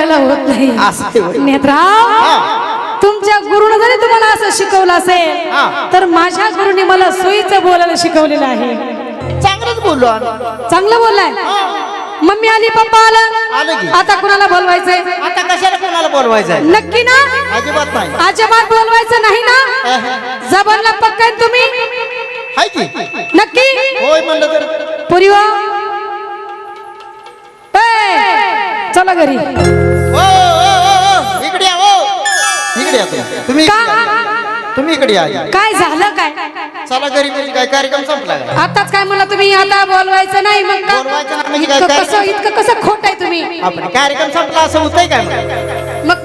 बोलायला होत नाही. नेत्राव तुमच्या गुरुनं जरी तुम्हाला असं शिकवलं असेल. तर माझ्या गुरुने मला सोयीचं बोलायला शिकवलेलं आहे. चांगलंच बोललो. चांगलं बोललाय? मम्मी आली पप्पा आलं. आता कुणाला बोलवायचंय? आता कशाला कोणाला बोलवायचं आहे नक्की ना? अजिबात नाही. अजिबात बोलवायचं नाही ना? जबानला पक्का आहे तुम्ही? नक्की? होय म्हणलं तर. पुरीवा चला घरी ओ, ओ, ओ, ओ, इकडे या ओ इकडे या तुम्ही. तुम्ही इकडे? या. तुम्ही इकडे या काय झालं काय चला घरी म्हणजे काय कार्यक्रम संपला काय आताच काय म्हणलं तुम्ही आता बोलवायचं नाही मग का? बोलवायचं नाही म्हणजे इतकं? कसं इतकं कसं खोट आहे तुम्ही आपण कार्यक्रम संपला असं होतंय काय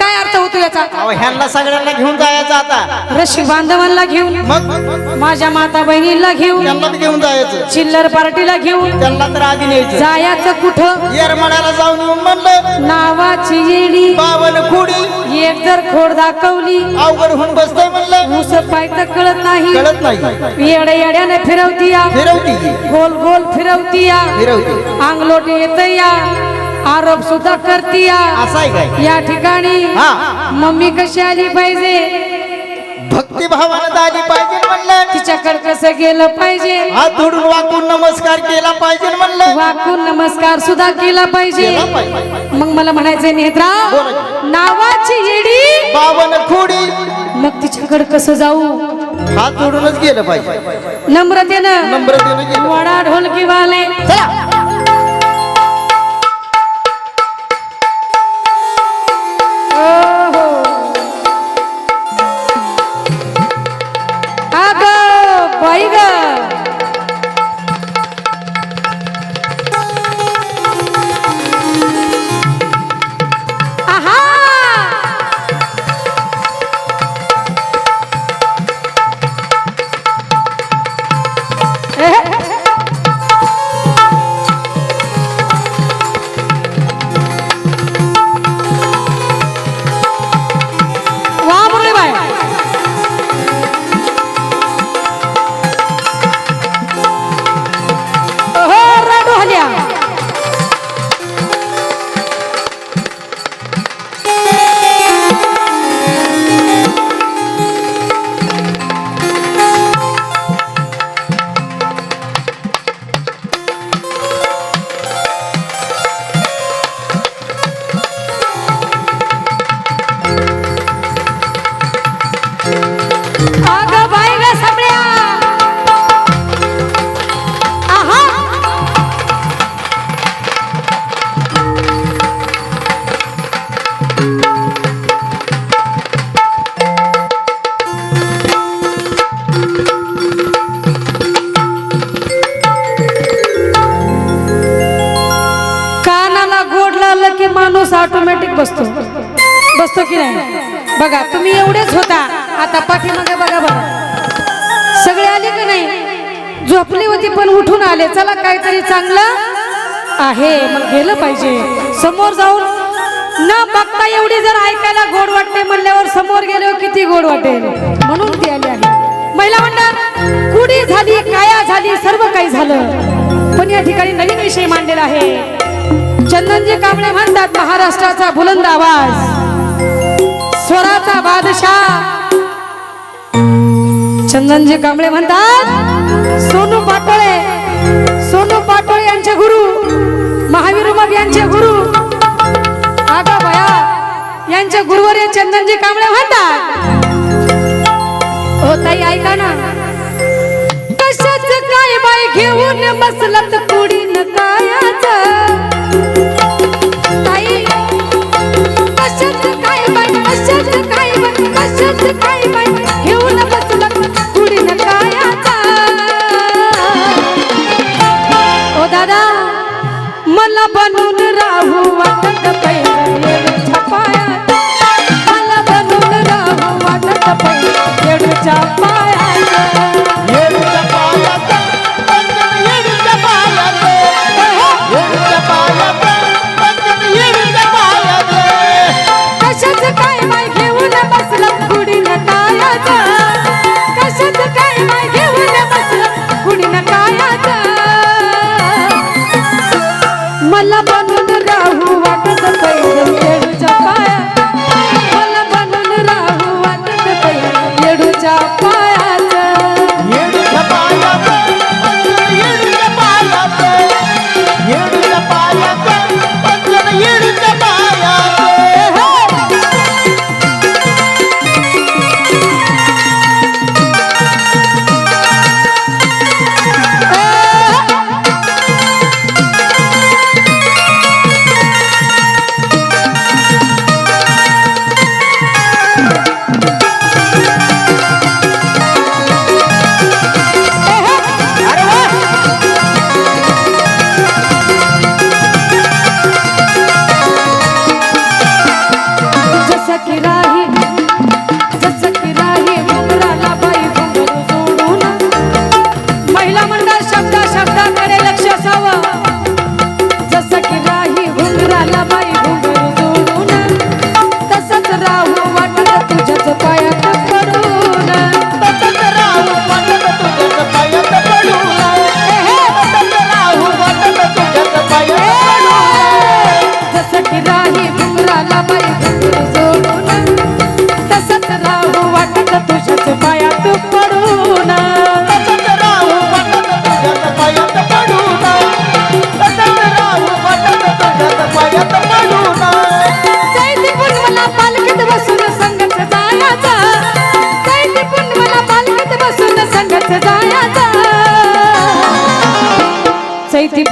काय अर्थ होतो याचा? अहो ह्यांना सगळ्यांना घेऊन जायचं आता. रशी बांधवांना घेऊन मग? माझ्या माता बहिणीला घेऊन त्यांना बी घेऊन जायचं. चिल्लर पार्टीला घेऊन त्यांना तर आधी न्यायचं. जायचं कुठं? येरमाळ्याला जाऊन येऊन म्हणलं नावाची येडी बावन खोडी. एक जर खोड दाखवली अवघड होऊन बसतंय म्हणलं. ऊस पाय तर कळत नाही. कळत नाही. येड्या येड्याने फिरवती या. फिरवती. गोल गोल फिरवती या. फिरवती. अंगलोट येत या. आरोप सुद्धा करती असं आहे काय? या ठिकाणी हा. मम्मी कशी आली पाहिजे? भक्तिभावानं आली पाहिजे म्हणलं. तिच्याकडे कसं गेलं पाहिजे? हात धुडून वाकून नमस्कार केला पाहिजे म्हणलं. वाकून नमस्कार सुद्धा केला पाहिजे. केला पाहिजे. मग मला म्हणायचंय नेत्रा बोला. नावाची येडी. बावन खोडी. मग तिच्याकडे कसं जाऊ? हात धुडूनच गेलं पाहिजे. नम्रतेनं. नम्रतेनं गेलं वडा ढोलकी वाले. चला. बसतो. बसतो की नाही? बघा तुम्ही एवढेच होता. आता पाठीमागे बघा बघा सगळे आले की नाही? झोपली होती पण उठून आले. चला काहीतरी चांगलं आहे. मग गेलं पाहिजे. समोर जाऊन न बघता एवढी जर ऐकायला गोड वाटते म्हणल्यावर समोर गेल्यावर हो किती गोड वाटेल. म्हणून ती आली आहे. महिला म्हणतात कुडी झाली काया झाली सर्व काही झालं. पण या ठिकाणी नवीन विषय मांडलेला आहे. चंदनजी कांबळे म्हणतात महाराष्ट्राचा बुलंद आवाज. स्वराचा बादशाह. चंदनजी कांबळे म्हणतात सोनू पाटोळे. सोनू पाटोळे यांचे गुरु. महावीर मग यांचे गुरु. आगा भया यांचे गुरुवर चंदनजी कांबळे म्हणतात. हो ताई ऐका ना. कशाच काय बाई घेऊन बसलत पुढी?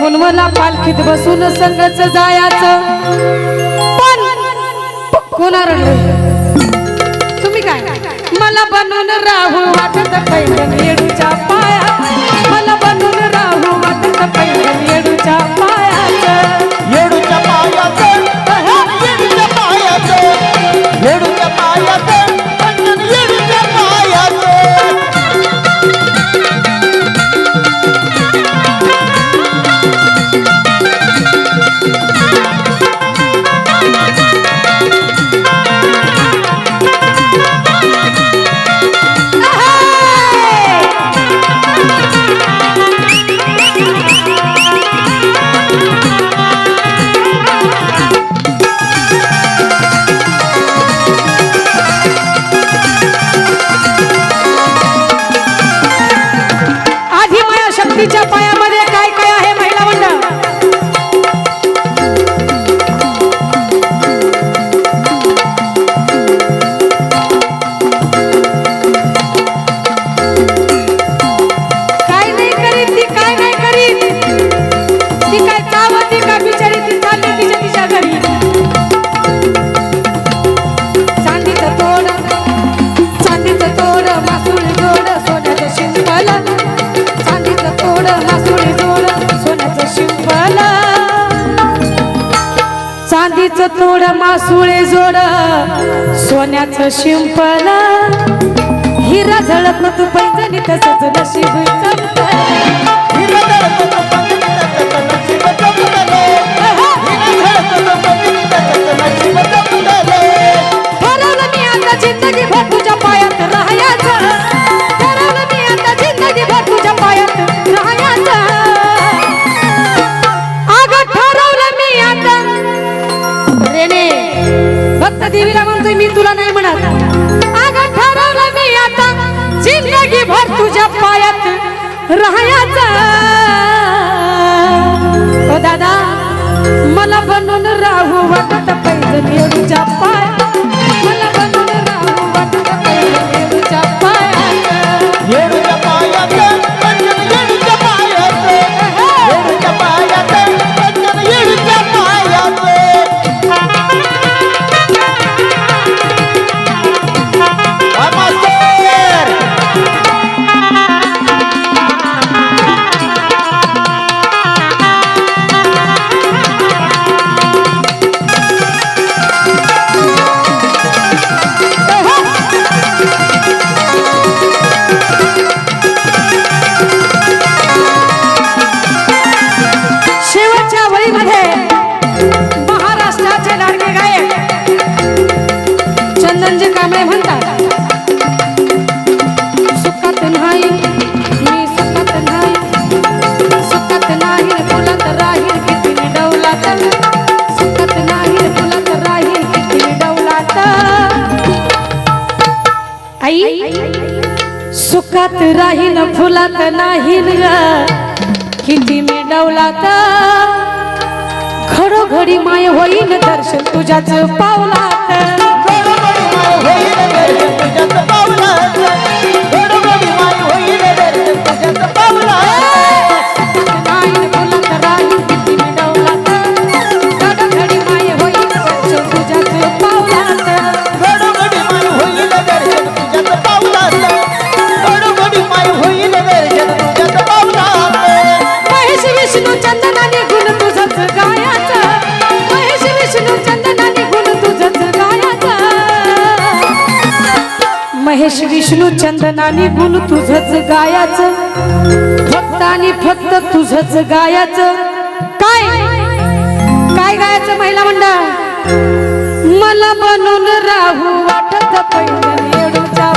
आठवण मला पालखीत बसून संगच जायचं. पण तुम्ही काय? मला बनून राहू वाटत पैठण पाया काच तोड मासुळे जोड सोन्याच शिंपल. हिरा झळत तू पैजनी तसच नशीब हिरा राहायचं. सुखात राहीन फुलात नाही किती मिळवलात घडोघडी माय होईन दर्शन तुझ्याच पावला पावला तुझच गायाच. फक्त आणि फक्त तुझच गायाच. काय? काय गायाचं महिला मंडळ? मला बनून राहू वाटत पैसा